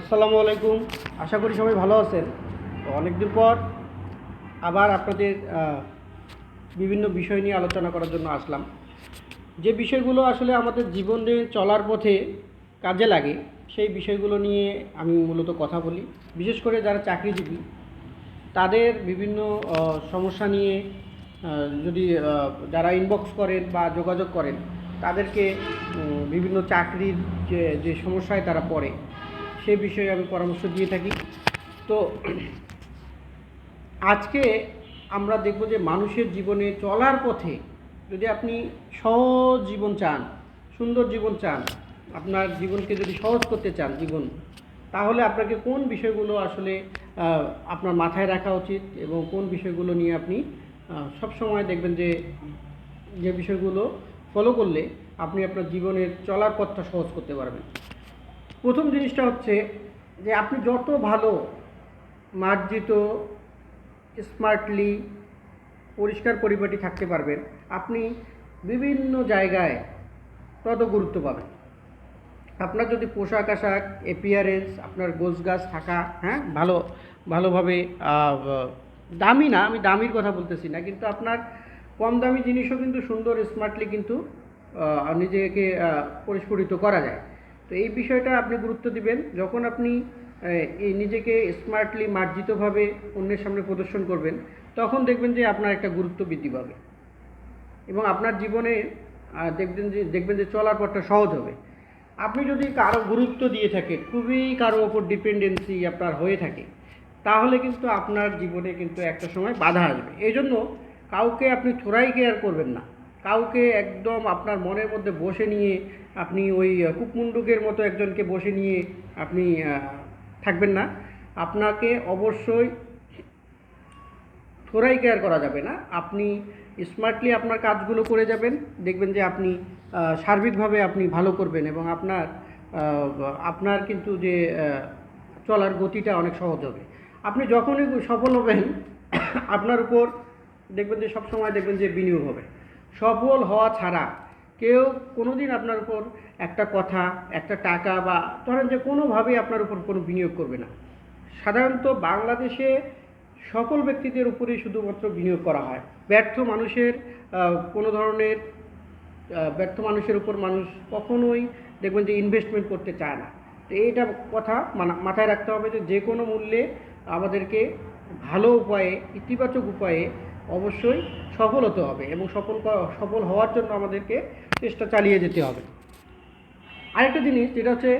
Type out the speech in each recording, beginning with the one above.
আসসালামু আলাইকুম। আশা করি সবাই ভালো আছেন। তো অনেকদিন পর আবার আপনাদের বিভিন্ন বিষয় নিয়ে আলোচনা করার জন্য আসলাম। যে বিষয়গুলো আসলে আমাদের জীবনে চলার পথে কাজে লাগে, সেই বিষয়গুলো নিয়ে আমি মূলত কথা বলি। বিশেষ করে যারা চাকরিজীবী, তাদের বিভিন্ন সমস্যা নিয়ে যদি যারা ইনবক্স করেন বা যোগাযোগ করেন, তাদেরকে বিভিন্ন চাকরির যে যে সমস্যায় তারা পড়ে। সে বিষয়ে আমি পরামর্শ দিয়ে থাকি। তো আজকে আমরা দেখব যে মানুষের জীবনে চলার পথে যদি আপনি সহজ জীবন চান, সুন্দর জীবন চান, আপনার জীবনকে যদি সহজ করতে চান জীবন, তাহলে আপনাকে কোন বিষয়গুলো আসলে আপনার মাথায় রাখা উচিত এবং কোন বিষয়গুলো নিয়ে আপনি সব সময় দেখবেন যে যে বিষয়গুলো ফলো করলে আপনি আপনার জীবনের চলার পথটা সহজ করতে পারবেন। প্রথম জিনিসটা হচ্ছে যে আপনি যত ভালো, মার্জিত, স্মার্টলি পরিষ্কার পরিপাটি থাকতে পারবেন, আপনি বিভিন্ন জায়গায় তত গুরুত্ব পাবেন। আপনার যদি পোশাক আশাক এপিয়ারেন্স আপনার গোছ গাছ থাকা হ্যাঁ ভালো, ভালোভাবে দামি না, আমি দামির কথা বলতেছি না, কিন্তু আপনার কম দামি জিনিসও কিন্তু সুন্দর, স্মার্টলি কিন্তু নিজেকে পরিস্ফুটিত করা যায়। তো এই বিষয়টা আপনি গুরুত্ব দিবেন। যখন আপনি নিজেকে স্মার্টলি মার্জিতভাবে অন্যের সামনে প্রদর্শন করবেন, তখন দেখবেন যে আপনার একটা গুরুত্ব বৃদ্ধি পাবে। এবং আপনার জীবনে দেখবেন যে দেখবেন যে চলার পথটা সহজ হবে। আপনি যদি কারও গুরুত্ব দিয়ে থাকেন, খুবই কারও ওপর ডিপেন্ডেন্সি আপনার হয়ে থাকে, তাহলে কিন্তু আপনার জীবনে কিন্তু একটা সময় বাধা আসবে। এই জন্য কাউকে আপনি থোড়াই কেয়ার করবেন না। কাউকে একদম আপনার মনের মধ্যে বসে নিয়ে আপনি ওই কুকমুন্ডুকের মতো একজনকে বসে নিয়ে আপনি থাকবেন না। আপনাকে অবশ্যই থোড়াই কেয়ার করা যাবে না। আপনি স্মার্টলি আপনার কাজগুলো করে যাবেন, দেখবেন যে আপনি সার্বিকভাবে আপনি ভালো করবেন এবং আপনার আপনার কিন্তু যে চলার গতিটা অনেক সহজ হবে। আপনি যখনই সফল হবেন, আপনার উপর দেখবেন যে সবসময় দেখবেন যে বিনিয়োগ হবে। সফল হওয়া ছাড়া কেউ কোনোদিন আপনার উপর একটা কথা, একটা টাকা বা ধরেন যে কোনোভাবেই আপনার উপর কোনো বিনিয়োগ করবে না। সাধারণত বাংলাদেশে সকল ব্যক্তিদের উপরেই শুধুমাত্র বিনিয়োগ করা হয়। ব্যর্থ মানুষের কোনো ধরনের ব্যর্থ মানুষের উপর মানুষ কখনোই দেখবেন যে ইনভেস্টমেন্ট করতে চায় না। তো এইটা কথা মাথায় রাখতে হবে যে যে কোনো মূল্যে আমাদেরকে ভালো উপায়ে, ইতিবাচক উপায়ে অবশ্যই সফল হতে হবে এবং সফল সফল হওয়ার জন্য আমাদেরকে চেষ্টা চালিয়ে যেতে হবে। আরেকটা জিনিস যেটা হচ্ছে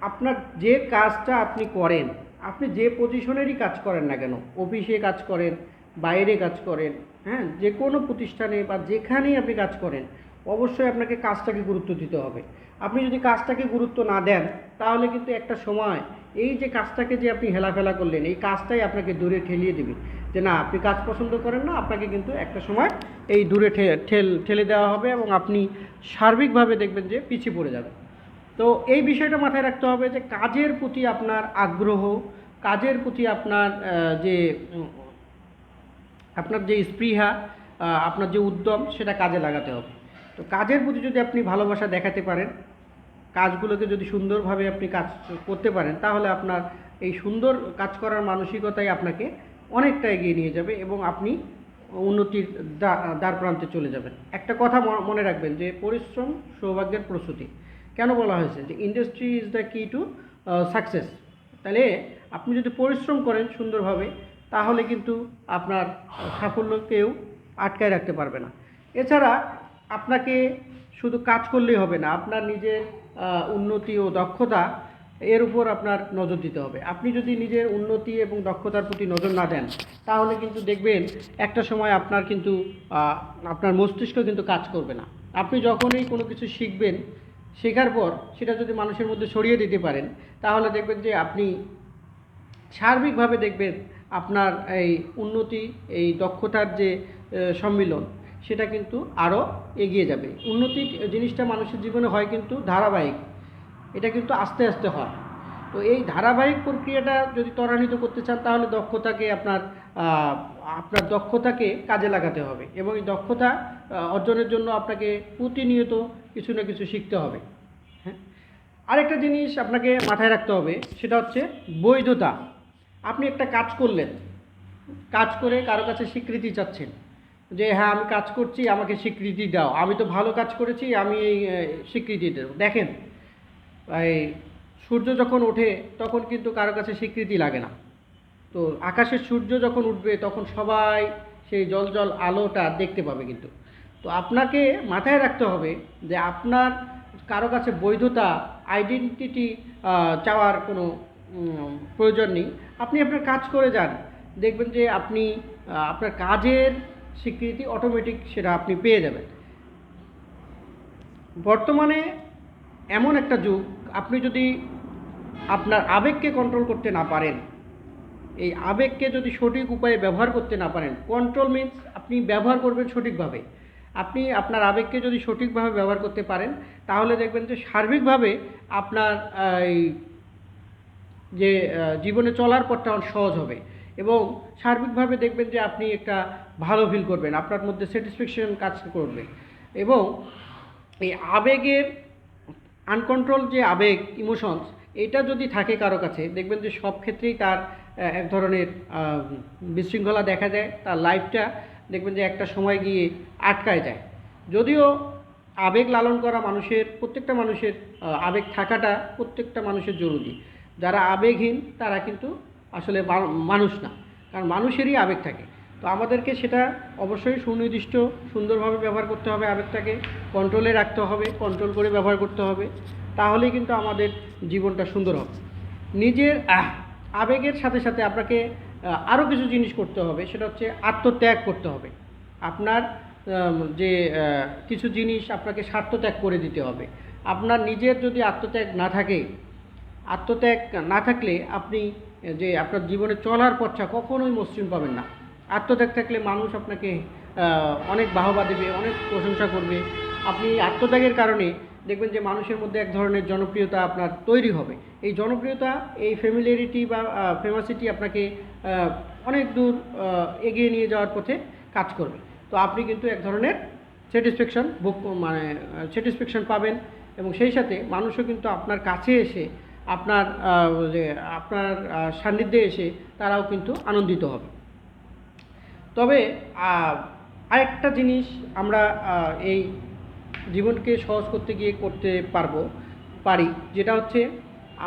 আপনার যে কাজটা আপনি করেন, আপনি যে পজিশনেরই কাজ করেন না কেন, অফিসে কাজ করেন, বাইরে কাজ করেন হ্যাঁ যে কোনো প্রতিষ্ঠানে বা যেখানেই আপনি কাজ করেন, অবশ্যই আপনাকে কাজটাকে গুরুত্ব দিতে হবে। আপনি যদি কাজটাকে গুরুত্ব না দেন তাহলে কিন্তু একটা সময়, এই যে কাজটাকে যে আপনি হেলাফেলা করলেন, এই কাজটাই আপনাকে দূরে ঠেলিয়ে দেবে। যে না, আপনি কাজ পছন্দ করেন না, আপনাকে কিন্তু একটা সময় এই দূরে ঠেল, ঠেলে দেওয়া হবে এবং আপনি সার্বিকভাবে দেখবেন যে পিছিয়ে পড়ে যাবে। তো এই বিষয়টা মাথায় রাখতে হবে যে কাজের প্রতি আপনার আগ্রহ, কাজের প্রতি আপনার যে আপনার যে স্পৃহা আপনার যে উদ্যম, সেটা কাজে লাগাতে হবে। তো কাজের প্রতি যদি আপনি ভালোবাসা দেখাতে পারেন কাজগুলোকে যদি সুন্দরভাবে আপনি কাজ করতে পারেন, তাহলে আপনার এই সুন্দর কাজ করার মানসিকতাই আপনাকে অনেকটা এগিয়ে নিয়ে যাবে এবং আপনি উন্নতির দ্বা- দ্বার প্রান্তে চলে যাবেন। একটা কথা মনে রাখবেন যে পরিশ্রম সৌভাগ্যের প্রস্তুতি কেন বলা হয়েছে যে industry is the key to success তাহলে আপনি যদি পরিশ্রম করেন সুন্দরভাবে, তাহলে কিন্তু আপনার সাফল্য কেউ আটকায় রাখতে পারবে না। এছাড়া আপনাকে শুধু কাজ করলেই হবে না, আপনার নিজের উন্নতি ও দক্ষতা এর উপর আপনার নজর দিতে হবে। আপনি যদি নিজের উন্নতি এবং দক্ষতার প্রতি নজর না দেন, তাহলে কিন্তু দেখবেন একটা সময় আপনার কিন্তু আপনার মস্তিষ্ক কিন্তু কাজ করবে না। আপনি যখনই কোনো কিছু শিখবেন, শেখার পর সেটা যদি মানুষের মধ্যে ছড়িয়ে দিতে পারেন, তাহলে দেখবেন যে আপনি সার্বিকভাবে দেখবেন আপনার এই উন্নতি, এই দক্ষতার যে সম্মিলন সেটা কিন্তু আরও এগিয়ে যাবে। উন্নতি জিনিসটা মানুষের জীবনে হয় কিন্তু ধারাবাহিক। এটা কিন্তু আস্তে আস্তে হয়। তো এই ধারাবাহিক প্রক্রিয়াটা যদি ত্বরান্বিত করতে চান, তাহলে দক্ষতাকে আপনার আপনার দক্ষতাকে কাজে লাগাতে হবে এবং এই দক্ষতা অর্জনের জন্য আপনাকে প্রতিনিয়ত কিছু না কিছু শিখতে হবে। হ্যাঁ? আরেকটা জিনিস আপনাকে মাথায় রাখতে হবে, সেটা হচ্ছে বৈধতা। আপনি একটা কাজ করলেন, কাজ করে কারও কাছে স্বীকৃতি চাচ্ছেন। যে হ্যাঁ আমি কাজ করছি, আমাকে স্বীকৃতি দাও। আমি তো ভালো কাজ করেছি, আমি এই স্বীকৃতি দেব। দেখেন, এই সূর্য যখন ওঠে, তখন কিন্তু কারও কাছে স্বীকৃতি লাগে না। তো আকাশের সূর্য যখন উঠবে, তখন সবাই সেই জল জল আলোটা দেখতে পাবে কিন্তু। তো আপনাকে মাথায় রাখতে হবে যে, আপনার কারও কাছে বৈধতা আইডেন্টিটি চাওয়ার কোনো প্রয়োজন নেই। আপনি আপনার কাজ করে যান। দেখবেন যে, আপনি আপনার কাজের স্বীকৃতি অটোমেটিক সেটা আপনি পেয়ে যাবেন। বর্তমানে এমন একটা যুগ, আপনি যদি আপনার আবেগকে কন্ট্রোল করতে না পারেন, এই আবেগকে যদি সঠিক উপায়ে ব্যবহার করতে না পারেন কন্ট্রোল মিন্স আপনি ব্যবহার করবেন সঠিকভাবে। আপনি আপনার আবেগকে যদি সঠিকভাবে ব্যবহার করতে পারেন, তাহলে দেখবেন যে সার্বিকভাবে আপনার এই যে জীবনে চলার পথটা সহজ হবে। এবং সার্বিকভাবে দেখবেন যে আপনি একটা ভালো ফিল করবেন, আপনার মধ্যে স্যাটিসফ্যাকশন কাজ করবে। এবং এই আবেগের আনকন্ট্রোল যে আবেগ ইমোশনস এটা যদি থাকে কারও কাছে, দেখবেন যে সব ক্ষেত্রেই তার এক ধরনের বিশৃঙ্খলা দেখা যায় তার লাইফটা দেখবেন যে একটা সময় গিয়ে আটকায় যায়। যদিও আবেগ লালন করা মানুষের, প্রত্যেকটা মানুষের আবেগ থাকাটা প্রত্যেকটা মানুষের জরুরি। যারা আবেগহীন, তারা কিন্তু আসলে মানুষ না, কারণ মানুষেরই আবেগ থাকে। তো আমাদেরকে সেটা অবশ্যই সুনির্দিষ্ট, সুন্দরভাবে ব্যবহার করতে হবে আবেগটাকে কন্ট্রোলে রাখতে হবে কন্ট্রোল করে ব্যবহার করতে হবে, তাহলেই কিন্তু আমাদের জীবনটা সুন্দর হবে। নিজের আবেগের সাথে সাথে আপনাকে আরও কিছু জিনিস করতে হবে, সেটা হচ্ছে আত্মত্যাগ করতে হবে। আপনার যে কিছু জিনিস আপনাকে স্বার্থত্যাগ করে দিতে হবে। আপনার নিজের যদি আত্মত্যাগ না থাকে, আত্মত্যাগ না থাকলে আপনি যে আপনার জীবনে চলার পথটা কখনোই মসৃণ পাবেন না। আত্মত্যাগ থাকলে মানুষ আপনাকে অনেক বাহবা দেবে, অনেক প্রশংসা করবে। আপনি আত্মত্যাগের কারণে দেখবেন যে মানুষের মধ্যে এক ধরনের জনপ্রিয়তা আপনার তৈরি হবে। এই জনপ্রিয়তা, এই ফ্যামিলিয়ারিটি বা ফেমাসিটি আপনাকে অনেক দূর এগিয়ে নিয়ে যাওয়ার পথে কাজ করবে। তো আপনি কিন্তু এক ধরনের স্যাটিসফ্যাকশন মানে স্যাটিসফ্যাকশন পাবেন এবং সেই সাথে মানুষও কিন্তু আপনার কাছে এসে আপনার আপনার সান্নিধ্যে এসে তারাও কিন্তু আনন্দিত হবে। তবে আরেকটা জিনিস আমরা এই জীবনকে সহজ করতে গিয়ে করতে পারব, পারি, যেটা হচ্ছে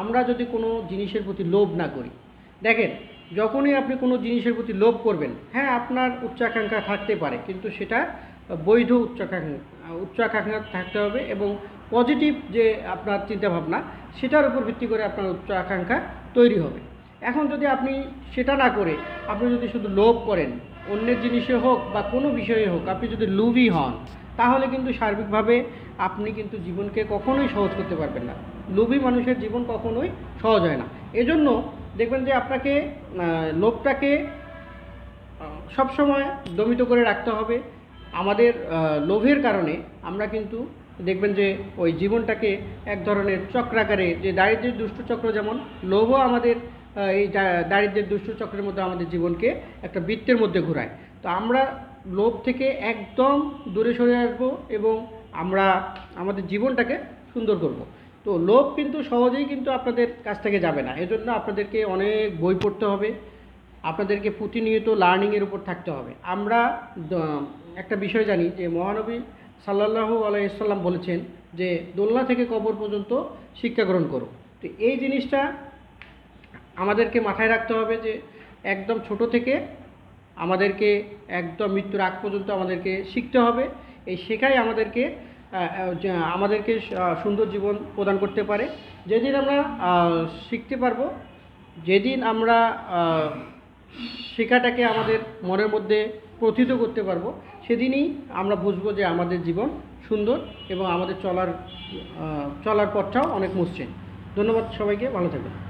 আমরা যদি কোনো জিনিসের প্রতি লোভ না করি। দেখেন, যখনই আপনি কোনো জিনিসের প্রতি লোভ করবেন হ্যাঁ আপনার উচ্চাকাঙ্ক্ষা থাকতে পারে, কিন্তু সেটা বৈধ উচ্চাকাঙ্ক্ষা উচ্চাকাঙ্ক্ষা থাকতে হবে এবং পজিটিভ যে আপনার চিন্তাভাবনা, সেটার উপর ভিত্তি করে আপনার উচ্চ আকাঙ্ক্ষা তৈরি হবে। এখন যদি আপনি সেটা না করে, আপনি যদি শুধু লোভ করেন, অন্যের জিনিসে হোক বা কোনো বিষয়ে হোক, আপনি যদি লোভী হন, তাহলে কিন্তু সার্বিকভাবে আপনি কিন্তু জীবনকে কখনোই সহজ করতে পারবেন না। লোভী মানুষের জীবন কখনোই সহজ হয় না। এজন্য দেখবেন যে আপনাকে লোভটাকে সবসময় দমিত করে রাখতে হবে। আমাদের লোভের কারণে আমরা কিন্তু দেখবেন যে ওই জীবনটাকে এক ধরনের চক্রাকারে, যে দারিদ্র্যের দুষ্ট চক্র যেমন, লোভও আমাদের এই দা- দারিদ্র্যের দুষ্ট চক্রের মধ্যে আমাদের জীবনকে একটা বৃত্তের মধ্যে ঘোরায়। তো আমরা লোভ থেকে একদম দূরে সরে আসব এবং আমরা আমাদের জীবনটাকে সুন্দর করব। তো লোভ কিন্তু সহজেই কিন্তু আপনাদের কাছ থেকে যাবে না। এজন্য আপনাদেরকে অনেক বই পড়তে হবে। আপনাদেরকে প্রতিনিয়ত লার্নিংয়ের উপর থাকতে হবে। আমরা একটা বিষয় জানি যে মহানবী সাল্লাল্লাহু আলাইসাল্লাম বলেছেন যে দোলনা থেকে কবর পর্যন্ত শিক্ষা গ্রহণ করো। তো এই জিনিসটা আমাদেরকে মাথায় রাখতে হবে যে একদম ছোট থেকে আমাদেরকে একদম মৃত্যুর আগ পর্যন্ত আমাদেরকে শিখতে হবে। এই শেখাই আমাদেরকে আমাদেরকে সুন্দর জীবন প্রদান করতে পারে। যেদিন আমরা শিখতে পারব, যেদিন আমরা শেখাটাকে আমাদের মনের মধ্যে প্রথিত করতে পারব সেদিনই আমরা বুঝব যে আমাদের জীবন সুন্দর এবং আমাদের চলার চলার পথটাও অনেক মসৃণ। ধন্যবাদ সবাইকে, ভালো থাকবেন।